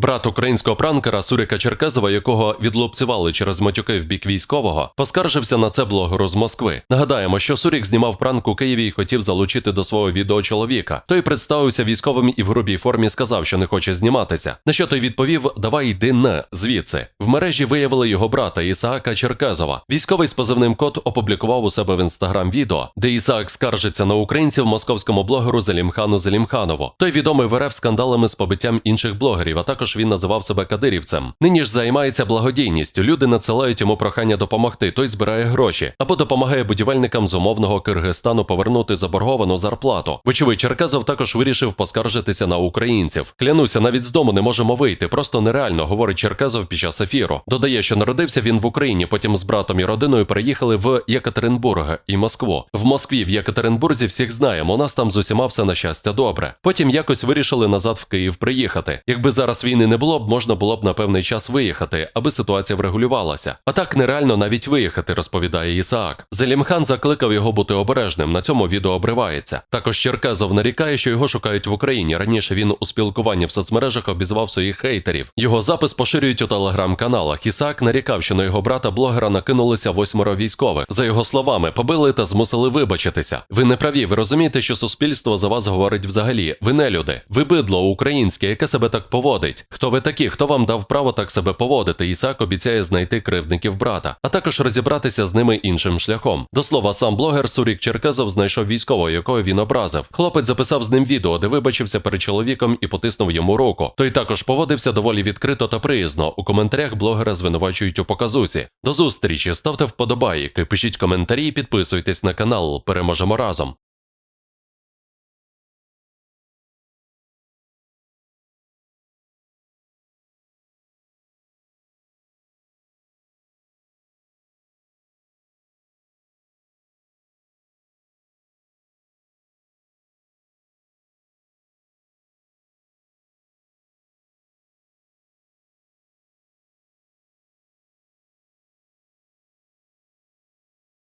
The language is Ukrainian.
Брат українського пранкера Суріка Черкезова, якого відлупцювали через матюки в бік військового, поскаржився на це блогеру з Москви. Нагадаємо, що Сурік знімав пранк у Києві і хотів залучити до свого відео чоловіка. Той представився військовим і в грубій формі сказав, що не хоче зніматися. На що той відповів: Давай йди не звідси. В мережі виявили його брата Ісаака Черкезова. Військовий з позивним код опублікував у себе в інстаграм відео, де Ісаак скаржиться на українців московському блогеру Залімхану Залімханову. Той відомий в РФ скандалами з побиттям інших блогерів, а також він називав себе кадирівцем. Нині ж займається благодійністю. Люди надсилають йому прохання допомогти. Той збирає гроші або допомагає будівельникам з умовного Киргизстану повернути заборговану зарплату. Вочевидь, Черкезов також вирішив поскаржитися на українців. Клянуся, навіть з дому не можемо вийти. Просто нереально, говорить Черкезов під час ефіру. Додає, що народився він в Україні. Потім з братом і родиною переїхали в Єкатеринбург і Москву. В Москві в Єкатеринбурзі всіх знаємо. У нас там з усіма все на щастя добре. Потім якось вирішили назад в Київ приїхати. Якби зараз війни не було б, можна було б на певний час виїхати, аби ситуація врегулювалася. А так нереально навіть виїхати, розповідає Ісаак. Зелімхан закликав його бути обережним. На цьому відео обривається. Також Черкезов нарікає, що його шукають в Україні. Раніше він у спілкуванні в соцмережах обізвав своїх хейтерів. Його запис поширюють у телеграм-каналах. Ісаак нарікав, що на його брата блогера накинулися восьмеро військових. За його словами, побили та змусили вибачитися. Ви не праві, ви розумієте, що суспільство за вас говорить взагалі. Ви не люди. Ви бидло українське, яке себе так поводить. Хто ви такі? Хто вам дав право так себе поводити? Ісаак обіцяє знайти кривдників брата, а також розібратися з ними іншим шляхом. До слова, сам блогер Сурік Черкезов знайшов військового, якого він образив. Хлопець записав з ним відео, де вибачився перед чоловіком і потиснув йому руку. Той також поводився доволі відкрито та приязно. У коментарях блогера звинувачують у показусі. До зустрічі, ставте вподобайки, пишіть коментарі, підписуйтесь на канал. Переможемо разом.